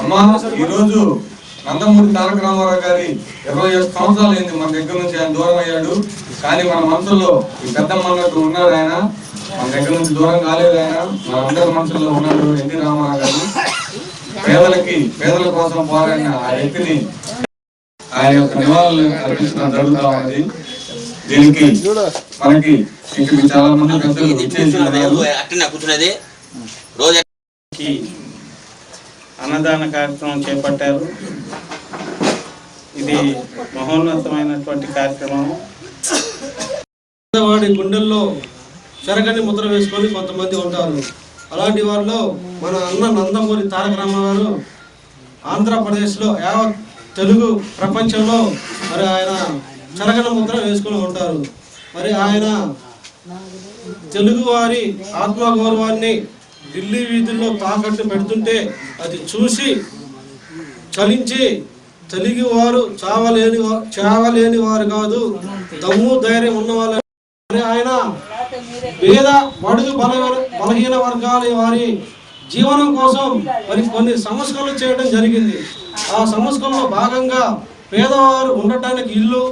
అమ్మా ఈరోజు నందమూరి తారక రామారావు గారి ఇరవై ఐదు సంవత్సరాలు అయింది మన దగ్గర నుంచి ఆయన దూరం అయ్యాడు. కానీ మన మనసులో ఈ పెద్ద మనకు ఉన్నాడు ఆయన. మన దగ్గర నుంచి దూరం కాలేదు ఆయన. మన అందరి మనసుల్లో ఉన్నాడు ఎన్టీ రామారావు గారు. పేదలకి పేదల కోసం పోరాడిన ఆ వ్యక్తిని ఆయన యొక్క నివాళులు అర్పించడం జరుగుతూ ఉంది. దీనికి మనకి చాలా మంది పెద్దలు ఉన్నారు. రోజు అన్నదాన కార్యక్రమం చేపట్టారు. ఇది మహోన్నతమైనటువంటి కార్యక్రమం. వాడి గుండెల్లో చెరగని ముద్ర వేసుకొని కొంతమంది ఉంటారు. అలాంటి వారిలో మన అన్న నందమూరి తారక రామారావు ఆంధ్రప్రదేశ్లో యావత్ తెలుగు ప్రపంచంలో మరి ఆయన చెరగని ముద్ర వేసుకొని ఉంటారు. మరి ఆయన తెలుగు వారి ఆత్మగౌరవాన్ని ఢిల్లీ వీధుల్లో తాకట్టు పెడుతుంటే అది చూసి చలించి తెలుగు వారు చావలేని చావలేని వారు కాదు దమ్ము ధైర్యం ఉన్న వాళ్ళు. మరి ఆయన పేద బడుగు బల బలహీన వర్గాల వారి జీవనం కోసం మరి కొన్ని సంస్కరణలు చేయడం జరిగింది. ఆ సంస్కరణలో భాగంగా పేదవారు ఉండటానికి ఇల్లు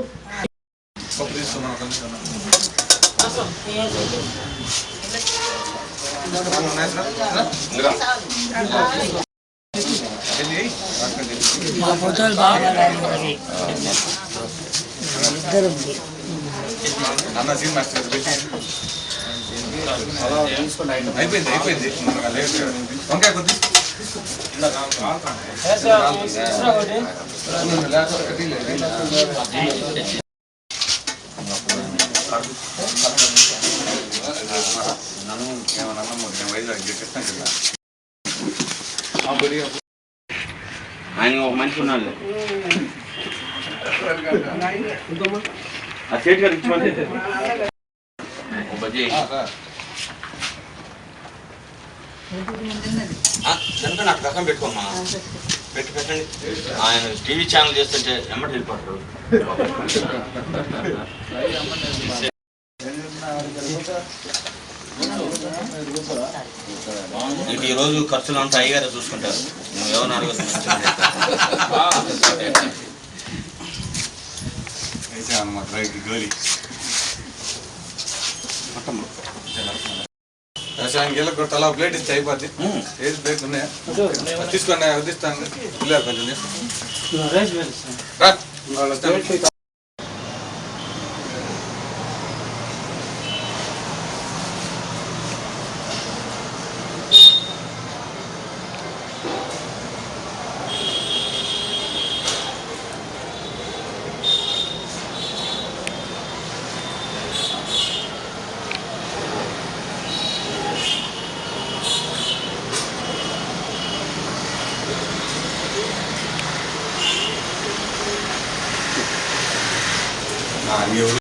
మా ఫోటోలు బాగా ఇద్దరు అయిపోయింది అయిపోయింది వంకాయ కొద్ది ఆయన ఒక మనిషి ఉన్నాడు ఆ సేట్ గారు ఇచ్చుకోండి నాకు రకం పెట్టుకోమ్మా. పెట్టి పెట్టండి. ఆయన టీవీ ఛానల్ చేస్తుంటే ఎమ్మటి వెళ్ళిపోతారు. ఈ రోజు ఖర్చులు అంతా అయ్యగారే చూసుకుంటారు. నువ్వు ఎవరు అడగదు తలా ప్లేట్ ఇస్తే అయిపోద్ది. ఏది ప్లేట్ ఉన్నాయా? తీసుకోండి వదిస్తాను పిల్లలు కొంచెం 啊，有。